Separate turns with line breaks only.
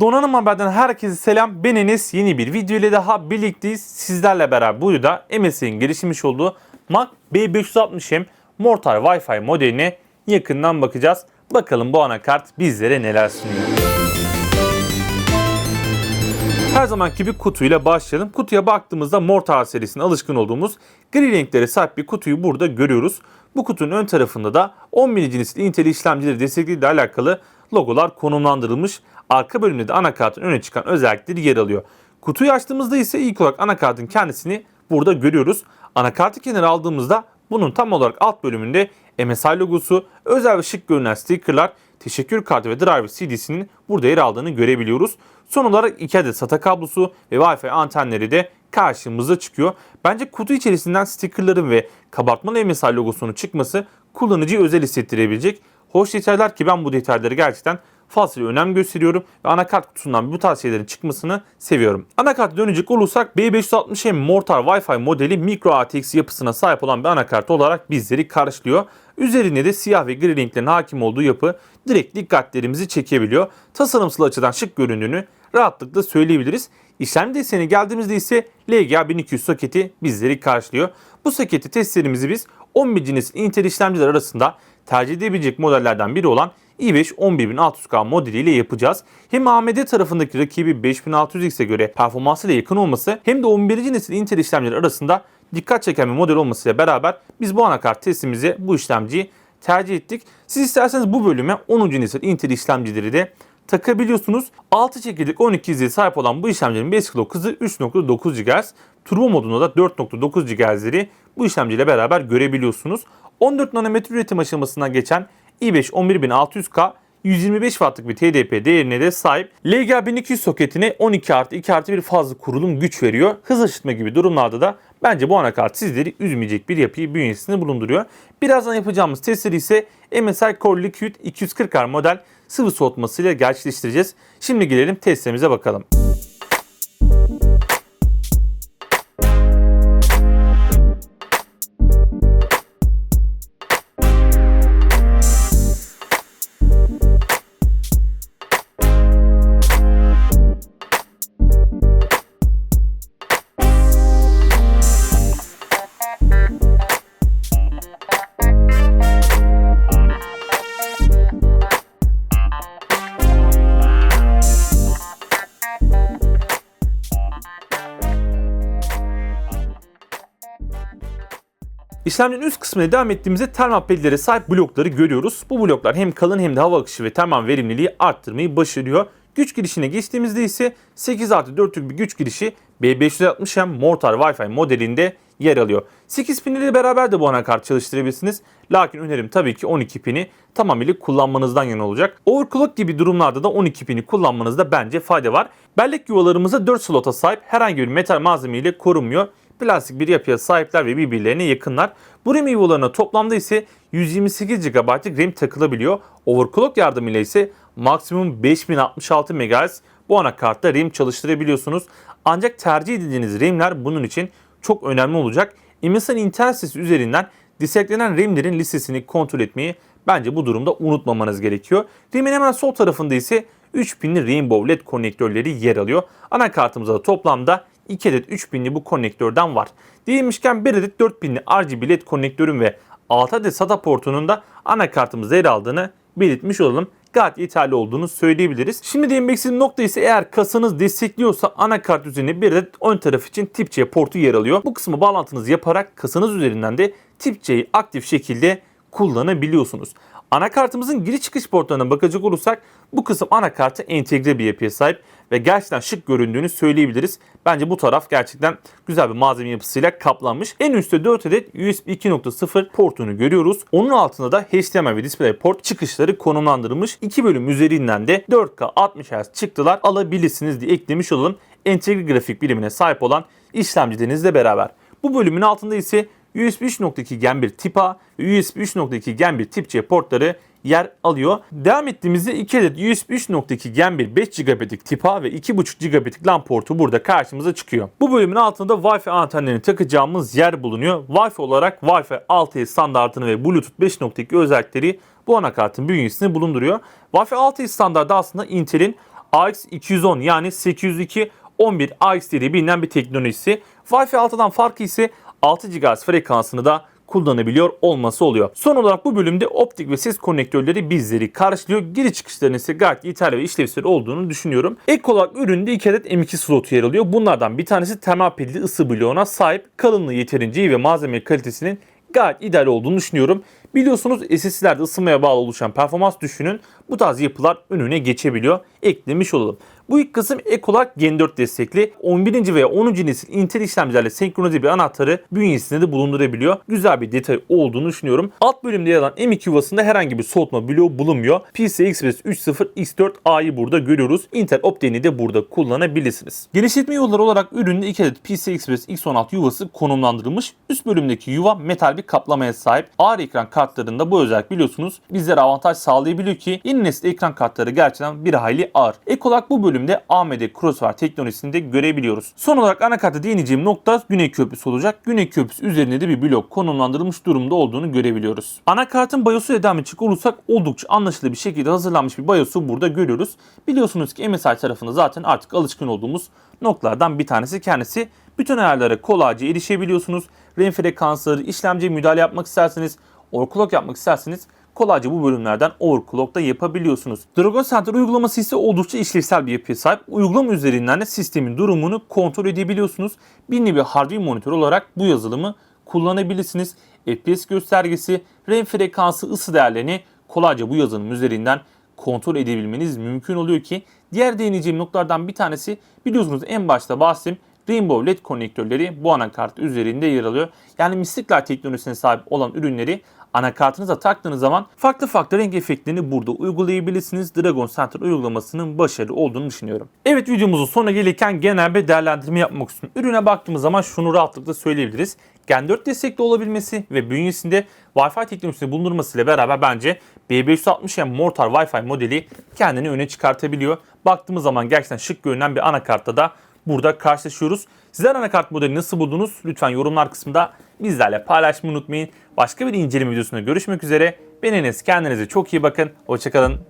Donanım Haber'den herkese selam. Ben Enes. Yeni bir video ile daha birlikteyiz. Sizlerle beraber bu videoda MSI'nin geliştirmiş olduğu Mac B560M Mortar Wi-Fi modeline yakından bakacağız. Bakalım bu anakart bizlere neler sunuyor. Her zamanki gibi kutuyla başlayalım. Kutuya baktığımızda Mortar serisine alışkın olduğumuz gri renklere sahip bir kutuyu burada görüyoruz. Bu kutunun ön tarafında da 11. nesil Intel işlemcileri destekleriyle alakalı logolar konumlandırılmış. Arka bölümde de anakartın öne çıkan özellikleri yer alıyor. Kutuyu açtığımızda ise ilk olarak anakartın kendisini burada görüyoruz. Anakartı kenara aldığımızda bunun tam olarak alt bölümünde MSI logosu, özel ve şık görünen stickerlar, teşekkür kartı ve driver CD'sinin burada yer aldığını görebiliyoruz. Son olarak iki adet SATA kablosu ve Wi-Fi antenleri de karşımıza çıkıyor. Bence kutu içerisinden stickerların ve kabartmalı MSI logosunun çıkması kullanıcıyı özel hissettirebilecek hoş detaylar ki ben bu detayları gerçekten fazla önem gösteriyorum ve anakart kutusundan bu tarz şeylerin çıkmasını seviyorum. Anakarta dönecek olursak B560M Mortar Wi-Fi modeli micro ATX yapısına sahip olan bir anakart olarak bizleri karşılıyor. Üzerinde de siyah ve gri renklerin hakim olduğu yapı direkt dikkatlerimizi çekebiliyor. Tasarımsal açıdan şık göründüğünü rahatlıkla söyleyebiliriz. İşlem deseni geldiğimizde ise LGA 1200 soketi bizleri karşılıyor. Bu soketi testlerimizi biz 11. nesil Intel işlemciler arasında tercih edebilecek modellerden biri olan i5 11600K modeliyle yapacağız. Hem AMD tarafındaki rakibi 5600X'e göre performansıyla yakın olması hem de 11. nesil Intel işlemciler arasında dikkat çeken bir model olmasıyla beraber biz bu anakart testimize bu işlemciyi tercih ettik. Siz isterseniz bu bölüme 10. nesil Intel işlemcileri de takabiliyorsunuz. 6 çekirdek 12 izleye sahip olan bu işlemcinin basic clock hızı 3.9 GHz. Turbo modunda da 4.9 GHz'leri bu işlemciyle beraber görebiliyorsunuz. 14 nanometre üretim aşamasından geçen i5 11600K 125 wattlık bir TDP değerine de sahip. LGA 1200 soketine 12 artı 2 artı bir fazla kurulum güç veriyor. Hız aşıtma gibi durumlarda da bence bu anakart sizleri üzmeyecek bir yapıyı bünyesinde bulunduruyor. Birazdan yapacağımız testleri ise MSI Core Liquid 240R model sıvı soğutmasıyla gerçekleştireceğiz. Şimdi gelelim testlerimize bakalım. İşlemcinin üst kısmına devam ettiğimizde termal pedlere sahip blokları görüyoruz. Bu bloklar hem kalın hem de hava akışı ve termal verimliliği arttırmayı başarıyor. Güç girişine geçtiğimizde ise 8 artı 4'lük bir güç girişi B560M Mortar Wi-Fi modelinde yer alıyor. 8 pin ile beraber de bu anakart çalıştırabilirsiniz. Lakin önerim tabii ki 12 pini tamamıyla kullanmanızdan yana olacak. Overclock gibi durumlarda da 12 pini kullanmanızda bence fayda var. Bellek yuvalarımızda 4 slota sahip herhangi bir metal malzeme ile korunmuyor plastik bir yapıya sahipler ve birbirlerine yakınlar. Bu RAM yuvalarına toplamda ise 128 GB'lık RAM takılabiliyor. Overclock yardımıyla ise maksimum 5066 MHz bu anakartta RAM çalıştırabiliyorsunuz. Ancak tercih edildiğiniz RAM'ler bunun için çok önemli olacak. MSI'nin internet sitesi üzerinden desteklenen RAM'lerin listesini kontrol etmeyi bence bu durumda unutmamanız gerekiyor. RAM'in hemen sol tarafında ise 3 pinli Rainbow LED konnektörleri yer alıyor. Anakartımızda da toplamda 2 adet 3 pinli bu konnektörden var. Değilmişken 1 adet 4 pinli RGB LED konnektörün ve 6 adet SATA portunun da anakartımızda yer aldığını belirtmiş olalım. Gayet yeterli olduğunu söyleyebiliriz. Şimdi değinmek nokta ise eğer kasanız destekliyorsa anakart üzerine bir adet ön taraf için tip C portu yer alıyor. Bu kısmı bağlantınızı yaparak kasanız üzerinden de tip C'yi aktif şekilde kullanabiliyorsunuz. Anakartımızın giriş çıkış portlarına bakacak olursak bu kısım anakartı entegre bir yapıya sahip ve gerçekten şık göründüğünü söyleyebiliriz. Bence bu taraf gerçekten güzel bir malzeme yapısıyla kaplanmış. En üstte 4 adet USB 2.0 portunu görüyoruz. Onun altında da HDMI ve DisplayPort çıkışları konumlandırılmış. 2 bölüm üzerinden de 4K 60 Hz çıktılar alabilirsiniz diye eklemiş olalım. Entegre grafik birimine sahip olan işlemcilerinizle beraber. Bu bölümün altında ise USB 3.2 Gen 1 tip A ve USB 3.2 Gen 1 tip C portları yer alıyor. Devam ettiğimizde 2 adet USB 3.2 Gen 1 5 GB'lik tip A ve 2.5 GB'lik LAN portu burada karşımıza çıkıyor. Bu bölümün altında Wi-Fi antenlerini takacağımız yer bulunuyor. Wi-Fi olarak Wi-Fi 6E standartını ve Bluetooth 5.2 özellikleri bu anakartın bünyesinde bulunduruyor. Wi-Fi 6E standartı aslında Intel'in AX210 yani 802 11 AX diye bilinen bir teknolojisi. Wi-Fi 6'dan farkı ise 6 GHz frekansını da kullanabiliyor olması oluyor. Son olarak bu bölümde optik ve ses konnektörleri bizleri karşılıyor. Giriş çıkışlarının ise gayet yeterli ve işlevsel olduğunu düşünüyorum. Ek olarak üründe 2 adet M2 slotu yer alıyor. Bunlardan bir tanesi termal pilli ısı bloğuna sahip. Kalınlığı yeterince iyi ve malzeme kalitesinin gayet ideal olduğunu düşünüyorum. Biliyorsunuz SSD'lerde ısınmaya bağlı oluşan performans düşüşünün bu tarz yapılar önüne geçebiliyor. Eklemiş olalım. Bu ilk kısım ek olarak Gen 4 destekli 11. veya 10. nesil Intel işlemcilerle senkronize bir anahtarı bünyesinde de bulundurabiliyor. Güzel bir detay olduğunu düşünüyorum. Alt bölümde yer alan M2 yuvasında herhangi bir soğutma bloğu bulunmuyor. PCI Express 3.0 X4A'yı burada görüyoruz. Intel Optane de burada kullanabilirsiniz. Genişletme yolları olarak üründe 2 adet PCI Express X16 yuvası konumlandırılmış. Üst bölümdeki yuva metal bir kaplamaya sahip. Ağır ekran kartlarında bu özellik biliyorsunuz bizlere avantaj sağlayabiliyor ki yeni nesil ekran kartları gerçekten bir hayli ağır. Ek olarak bu bölümde AMD Crossfire teknolojisini de görebiliyoruz. Son olarak anakarta değineceğim nokta Güney Köprüsü olacak. Güney Köprüsü üzerinde de bir blok konumlandırılmış durumda olduğunu görebiliyoruz. Anakartın BIOS'u devam edecek olursak oldukça anlaşılır bir şekilde hazırlanmış bir BIOS'u burada görüyoruz. Biliyorsunuz ki MSI tarafında zaten artık alışkın olduğumuz noktalardan bir tanesi kendisi. Bütün ayarlara kolayca erişebiliyorsunuz. RAM frekansları, işlemciye müdahale yapmak isterseniz, overclock yapmak isterseniz kolayca bu bölümlerden overclock yapabiliyorsunuz. Dragon Center uygulaması ise oldukça işlevsel bir yapıya sahip. Uygulama üzerinden de sistemin durumunu kontrol edebiliyorsunuz. Bir nevi hardware monitör olarak bu yazılımı kullanabilirsiniz. FPS göstergesi, RAM frekansı, ısı değerlerini kolayca bu yazılım üzerinden kontrol edebilmeniz mümkün oluyor ki diğer değineceğim noktalardan bir tanesi biliyorsunuz en başta bahsettim Rainbow LED konnektörleri bu anakart üzerinde yer alıyor. Yani Mystic Light teknolojisine sahip olan ürünleri anakartınıza taktığınız zaman farklı farklı renk efektlerini burada uygulayabilirsiniz. Dragon Center uygulamasının başarılı olduğunu düşünüyorum. Evet videomuzun sonuna gelirken genel bir değerlendirme yapmak istiyorum. Ürüne baktığımız zaman şunu rahatlıkla söyleyebiliriz. Gen 4 destekli olabilmesi ve bünyesinde Wi-Fi teknolojisini bulundurmasıyla beraber bence B560M Mortar Wi-Fi modeli kendini öne çıkartabiliyor. Baktığımız zaman gerçekten şık görünen bir anakartta da burada karşılaşıyoruz. Sizler anakart modeli nasıl buldunuz? Lütfen yorumlar kısmında bizlerle paylaşmayı unutmayın. Başka bir inceleme videosunda görüşmek üzere. Ben. Kendinize çok iyi bakın. Hoşçakalın.